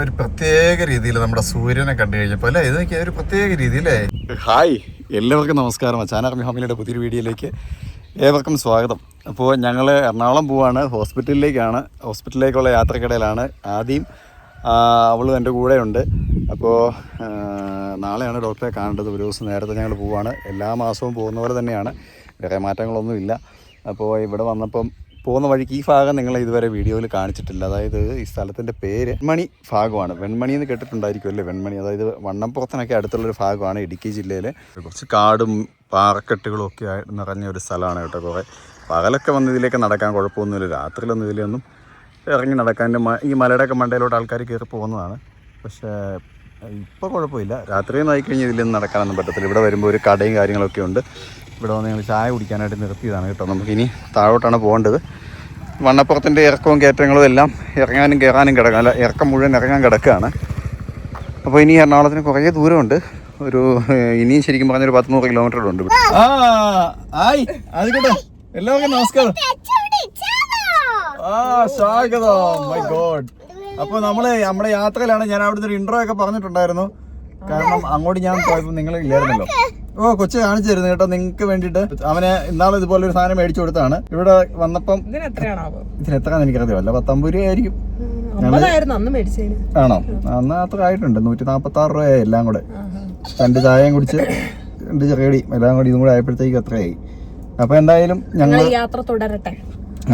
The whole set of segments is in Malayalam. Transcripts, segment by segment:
ഒരു പ്രത്യേക രീതിയിൽ നമ്മുടെ സൂര്യനെ കണ്ടു കഴിഞ്ഞപ്പോൾ അല്ലേ? ഇതൊക്കെ ഒരു പ്രത്യേക രീതിയിലേ ഹായ് എല്ലാവർക്കും നമസ്കാരം. അച്ചാനാർമി ഹോമിലിയുടെ പുതിയൊരു വീഡിയോയിലേക്ക് ഏവർക്കും സ്വാഗതം. അപ്പോൾ ഞങ്ങൾ എറണാകുളം പോവാണ് ഹോസ്പിറ്റലിലേക്കാണ്. ഹോസ്പിറ്റലിലേക്കുള്ള യാത്രക്കിടയിലാണ് ആദ്യം. അവളും എന്റെ കൂടെയുണ്ട്. അപ്പോൾ നാളെയാണ് ഡോക്ടറെ കാണേണ്ടത്. ഒരു ദിവസം നേരത്തെ ഞങ്ങൾ പോവാണ്. എല്ലാ മാസവും പോകുന്ന പോലെ തന്നെയാണ്. വേറെ മാറ്റങ്ങളൊന്നുമില്ല. അപ്പോൾ ഇവിടെ വന്നപ്പം പോകുന്ന വഴിക്ക് ഈ ഭാഗം നിങ്ങൾ ഇതുവരെ വീഡിയോയിൽ കാണിച്ചിട്ടില്ല. അതായത് ഈ സ്ഥലത്തിന്റെ പേര് വെൺമണി ഭാഗമാണ്. വെൺമണി എന്ന് കേട്ടിട്ടുണ്ടായിരിക്കും അല്ലേ വെൺമണി അതായത് വണ്ണപ്പുറത്തിനൊക്കെ അടുത്തുള്ളൊരു ഭാഗമാണ് ഇടുക്കി ജില്ലയിലെ. കുറച്ച് കാടും പാറക്കെട്ടുകളും ഒക്കെ ആയിട്ട് നിറഞ്ഞ ഒരു സ്ഥലമാണ് കേട്ടോ കുറേ. പകലൊക്കെ വന്ന് ഇതിലേക്ക് നടക്കാൻ കുഴപ്പമൊന്നുമില്ല. രാത്രിയിലൊന്നും ഇതിലൊന്നും ഇറങ്ങി നടക്കാൻ ഈ മലയുടെ മലയുടെയൊക്കെ മണ്ടയിലോട്ട് ആൾക്കാർ കയറി പോകുന്നതാണ്. പക്ഷേ ഇപ്പോൾ കുഴപ്പമില്ല. രാത്രിയിൽ ആയി കഴിഞ്ഞാൽ ഇതിലൊന്നും നടക്കാനൊന്നും പറ്റത്തില്ല. ഇവിടെ വരുമ്പോൾ ഒരു കടയും കാര്യങ്ങളൊക്കെ ഉണ്ട്. ഇവിടെ വന്ന് ഞങ്ങൾ ചായ കുടിക്കാനായിട്ട് നിർത്തിയതാണ് കേട്ടോ. നമുക്കിനി താഴോട്ടാണ് പോകേണ്ടത്. വണ്ണപ്പുറത്തിന്റെ ഇറക്കവും കയറ്റങ്ങളും എല്ലാം ഇറങ്ങാനും കയറാനും കിടക്കാം. അല്ല ഇറക്കം മുഴുവൻ ഇറങ്ങാൻ കിടക്കുകയാണ്. അപ്പോൾ ഇനി എറണാകുളത്തിന് കുറേ ദൂരമുണ്ട്. ഒരു ഇനിയും ശരിക്കും പറഞ്ഞൊരു പത്ത് നൂറ് കിലോമീറ്റർ ഉണ്ട് എല്ലാവർക്കും നമസ്കാരം. ആ സ്വാഗതം. മൈ ഗോഡ് അപ്പൊ നമ്മൾ നമ്മുടെ യാത്രയിലാണ്. ഞാൻ അവിടുന്ന് ഒരു ഇൻട്രോ ഒക്കെ പറഞ്ഞിട്ടുണ്ടായിരുന്നു. കാരണം അങ്ങോട്ട് ഞാൻ പോയപ്പോ നിങ്ങൾ ഇല്ലായിരുന്നല്ലോ. ഓ കൊച്ചു കാണിച്ചു തരുന്നു കേട്ടോ നിങ്ങൾക്ക് വേണ്ടിയിട്ട്. അവനെ ഇന്നാളെ ഇതുപോലെ ഒരു സാധനം മേടിച്ചു കൊടുത്താണ്. ഇവിടെ വന്നപ്പം ഇതിന് ഇതിന് എത്രയാണെന്ന് എനിക്കറിയാമല്ല പത്തമ്പത് രൂപ ആയിരിക്കും. ആണോ? അന്ന് അത്ര ആയിട്ടുണ്ട്. നൂറ്റി നാപ്പത്തി ആറ് രൂപയായി എല്ലാം കൂടെ. രണ്ട് ചായയും കുടിച്ച് രണ്ട് ചെറിയടി എല്ലാം കൂടി ഇതും കൂടെ ആയപ്പോഴത്തേക്ക് അത്രയായി. അപ്പൊ എന്തായാലും ഞങ്ങൾ യാത്ര തുടരട്ടെ.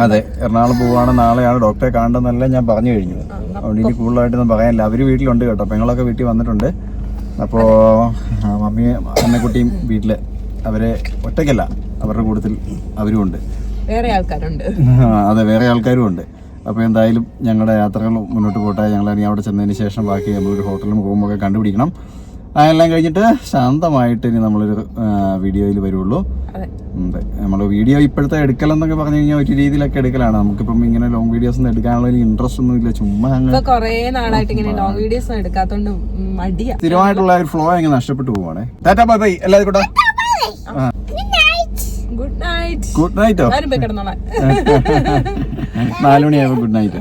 അതെ എറണാകുളം പോവാണ് നാളെയാണ് ഡോക്ടറെ കാണേണ്ടതെന്നല്ല ഞാൻ പറഞ്ഞു കഴിഞ്ഞു അതുകൊണ്ട് ഇനി കൂടുതലായിട്ടൊന്നും പറയാനില്ല. അവർ വീട്ടിലുണ്ട് കേട്ടോ. പെങ്ങളൊക്കെ വീട്ടിൽ വന്നിട്ടുണ്ട്. അപ്പോൾ മമ്മിയും അമ്മക്കുട്ടിയും വീട്ടിൽ അവരെ ഒറ്റയ്ക്കല്ല അവരുടെ കൂട്ടത്തിൽ അവരും ഉണ്ട്. വേറെ ആൾക്കാരുണ്ട്. അതെ വേറെ ആൾക്കാരും ഉണ്ട്. അപ്പോൾ എന്തായാലും ഞങ്ങളുടെ യാത്രകൾ മുന്നോട്ട് പോട്ടെ. ഞങ്ങൾ ഇനി അവിടെ ചെന്നതിന് ശേഷം ബാക്കി നമ്മളൊരു ഹോട്ടലും റൂമൊക്കെ കണ്ടുപിടിക്കണം. അതെല്ലാം കഴിഞ്ഞിട്ട് ശാന്തമായിട്ട് ഇനി നമ്മളൊരു വീഡിയോയിൽ വരുള്ളൂ. നമ്മൾ വീഡിയോ ഇപ്പോഴത്തെ എടുക്കലെന്നൊക്കെ പറഞ്ഞു കഴിഞ്ഞാൽ ഒരു രീതിയിലൊക്കെ എടുക്കലാണ്. നമുക്കിപ്പം ഇങ്ങനെ ലോങ് വീഡിയോസ് ഒന്നും എടുക്കാനുള്ള ഇൻട്രസ്റ്റ് ഒന്നും ഇല്ല. ചുമ്മാ കൊറേ നാളായിട്ട് ഇങ്ങനെ ലോങ് വീഡിയോസ് ഒന്നും എടുക്കാത്തോണ്ട് മടിയാ. സ്ഥിരമായിട്ടുള്ള ഒരു ഫ്ലോ അങ്ങ് നഷ്ടപ്പെട്ടു പോവാണേ. ടാറ്റാ ബൈ ബൈ എല്ലാവരും കൂടെ ഗുഡ് നൈറ്റ് ഗുഡ് നൈറ്റോ ആരും പോയി കിടന്നോളാം. നാലു ഗുഡ് നൈറ്റ്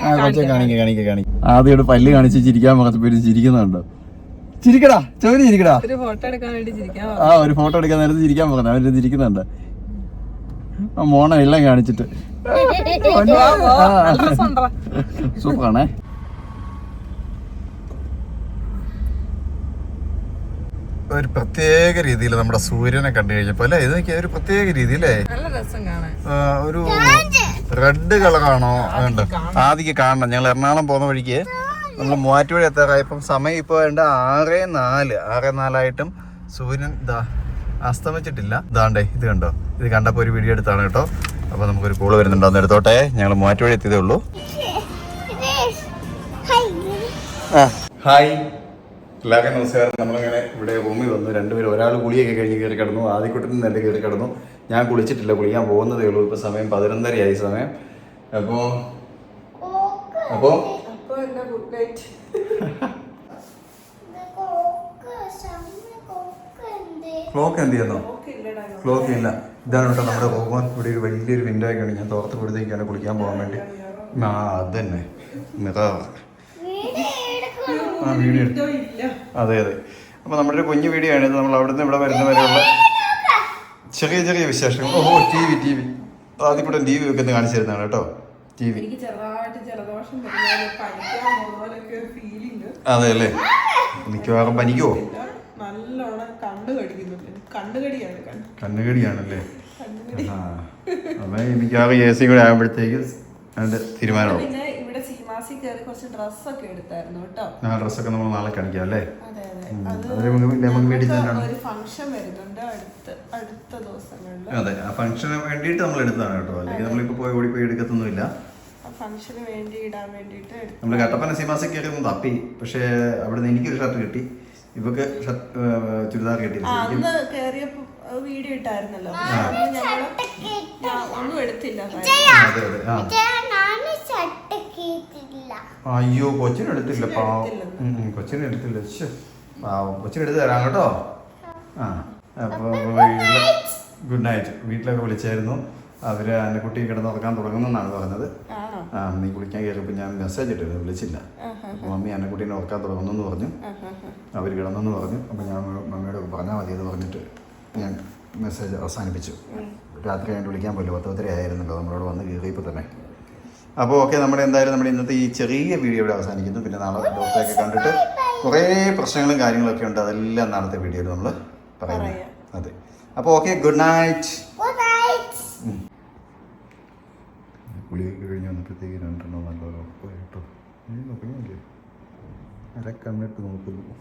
ആ കൊച്ചെ കാണിക്ക. കാണിക്ക കാണിക്ക ആദ്യം ഇവിടെ പല്ല് കാണിച്ച് ചിരിക്കാൻ പറഞ്ഞപ്പോ ചിരിക്കുന്നുണ്ടോ? ചിരിക്കടാ ചോരി ചിരിക്കടാ. ഒരു ഫോട്ടോ എടുക്കാൻ വേണ്ടി ചിരിക്കാം ആ ഒരു ഫോട്ടോ എടുക്കാൻ നേരത്തെ ചിരിക്കാൻ പോകുന്നത് അവർ ചിരിക്കുന്നുണ്ട്. ആ മോണ എല്ലാം കാണിച്ചിട്ട്. സൂപ്പറാണേ. ഒരു പ്രത്യേക രീതിയിൽ നമ്മുടെ സൂര്യനെ കണ്ടു കഴിഞ്ഞപ്പോ അല്ലേ? ഇത് ഒരു പ്രത്യേക രീതിയിലേ? നല്ല രസം കാണാൻ. ഒരു റെഡ് കളറാണോ അതുണ്ട് ആദ്യം കാണണം. ഞങ്ങൾ എറണാകുളം പോകുന്ന വഴിക്ക് നമ്മൾ മൂവാറ്റുപുഴ എത്താറായപ്പം സമയം ഇപ്പോൾ വേണ്ട ആറ് നാല്. ആറ് നാലായിട്ടും സൂര്യൻ ഇതാ അസ്തമിച്ചിട്ടില്ല. ഇതാണ്ടേ ഇത് കണ്ടോ? ഇത് കണ്ടപ്പോൾ ഒരു വീഡിയോ എടുത്താണ് കേട്ടോ. അപ്പോൾ നമുക്കൊരു കോൾ വരുന്നുണ്ടോ. എന്ന് എടുത്തോട്ടെ. ഞങ്ങൾ മൂവാറ്റുപുഴ എത്തിയതേ ഉള്ളൂ. ആ. ഹായ് എല്ലാവർക്കും നമസ്കാരം. നമ്മളിങ്ങനെ ഇവിടെ റൂമിൽ വന്നു. രണ്ടുപേരും ഒരാൾ കുളിയൊക്കെ കഴിഞ്ഞ് കയറി കിടന്നു. ആദ്യക്കൂട്ടിൽ നിന്ന് എന്റെ കയറി കിടന്നു. ഞാൻ കുളിച്ചിട്ടില്ല. കുളിക്കാൻ പോകുന്നതേ ഉള്ളൂ. ഇപ്പോൾ സമയം പതിനൊന്നരയായി സമയം. അപ്പോൾ അപ്പോൾ ഗുഡ് നൈറ്റ് ക്ലോക്ക് എന്ത്? ചെയ്യുന്നു? ക്ലോക്ക് ഇല്ല. ഇതാണ് കേട്ടോ നമ്മുടെ പോകുവാൻ ഇവിടെ ഒരു വലിയൊരു വിൻഡോ ഒക്കെയാണ് ഞാൻ തോർത്ത് കൊടുത്തേക്കാണ് കുളിക്കാൻ പോകാൻ വേണ്ടി. ആ അത് തന്നെ മിറർ ആ വീഡിയോ എടുത്തു അതെ അതെ. അപ്പോൾ നമ്മുടെ ഒരു കുഞ്ഞു വീഡിയോ ആണ്. ഇത് നമ്മൾ നിന്ന് ഇവിടെ വരുന്ന വരെയുള്ള ചെറിയ ചെറിയ വിശേഷങ്ങൾ. O T V T V. ആദ്യം കൂടെ ടി വി ഒക്കെ ഒന്ന് കാണിച്ചു കേട്ടോ. എനിക്ക് ചെറുതായിട്ട് ജലദോഷം അതെ അല്ലേ മിക്കവാറും പനിക്കോ? നല്ലോണം കടിക്കുന്നുണ്ട് കണ്ണുകടിയാണല്ലേ? അപ്പം മിക്കവാറും എ സി കൂടെ ആകുമ്പോഴത്തേക്ക് തീരുമാനമാവും. പിന്നെ ഇവിടെ കയറി കുറച്ച് ഡ്രസ്സൊക്കെ എടുത്തായിരുന്നു കേട്ടോ. ആ ഡ്രസ്സൊക്കെ നമ്മൾ നാളെ കാണിക്കാം അല്ലേ? അതെ ആ ഫംഗ്ഷന് വേണ്ടിയിട്ട് നമ്മൾ എടുത്താണ് കേട്ടോ. അല്ലെങ്കിൽ നമ്മളിപ്പോ പോയി ഓടി പോയി എടുക്കത്തൊന്നുമില്ല. ഫംഗ്ഷന് വേണ്ടി ഇടാൻ വേണ്ടിയിട്ട് നമ്മൾ കട്ടപ്പന സിമാസിൽ കയറി ഒന്ന് തപ്പി. പക്ഷേ നിന്ന് എനിക്കൊരു ഷർട്ട് കിട്ടി. ഇവക്ക് ഷർട്ട് ചുരിദാർ കിട്ടി അന്ന് വീഡിയോ ഇട്ടായിരുന്നല്ലോ. ഒന്നും എടുത്തില്ല അയ്യോ കൊച്ചിന് എടുത്തില്ല പാവം. കൊച്ചിന് എടുത്തില്ല. പാവം. കൊച്ചിന് എടുത്ത് തരാം കേട്ടോ. ആ അപ്പോൾ ഗുഡ് നൈറ്റ്. വീട്ടിലൊക്കെ വിളിച്ചായിരുന്നു. അവർ കുട്ടി കിടന്നുറക്കാൻ തുടങ്ങുന്നെന്നാണ് പറഞ്ഞത്. ആ നീ കുളിക്കാൻ കയറിയപ്പോൾ ഞാൻ മെസ്സേജ് ഇട്ടിരുന്നു വിളിച്ചില്ല. മമ്മി അപ്പോൾ മമ്മി അന്നക്കുട്ടീനെ ഉറക്കാൻ തുടങ്ങുന്നെന്ന് പറഞ്ഞു. അവർ കിടന്നെന്ന് പറഞ്ഞു. അപ്പോൾ ഞാൻ മമ്മിയോട് പറഞ്ഞാൽ മതി എന്ന് പറഞ്ഞിട്ട് ഞാൻ മെസ്സേജ് അവസാനിപ്പിച്ചു. രാത്രി കഴിഞ്ഞിട്ട് വിളിക്കാൻ പോലും പത്തര ആയിരുന്നല്ലോ. നമ്മളോട് വന്ന് കയറിയപ്പോൾ തന്നെ. അപ്പോൾ ഓക്കെ നമ്മുടെ എന്തായാലും നമ്മുടെ ഇന്നത്തെ ഈ ചെറിയ വീഡിയോ ഇവിടെ അവസാനിക്കുന്നു. പിന്നെ നാളെ ഡോക്ടറെയൊക്കെ കണ്ടിട്ട് കുറേ പ്രശ്നങ്ങളും കാര്യങ്ങളൊക്കെ ഉണ്ട്. അതെല്ലാം നാളത്തെ വീഡിയോയിൽ നമ്മൾ പറയുന്നത്. അതെ. അപ്പോൾ ഓക്കെ ഗുഡ് നൈറ്റ് കുളിയൊക്കെ കഴിഞ്ഞ് വന്നപ്പോഴത്തേക്ക് രണ്ടെണ്ണം നല്ല ഉറപ്പായിട്ടോ. ഇനി നോക്കുന്നില്ലേ അര കണ്ണിട്ട് നോക്കുന്നു.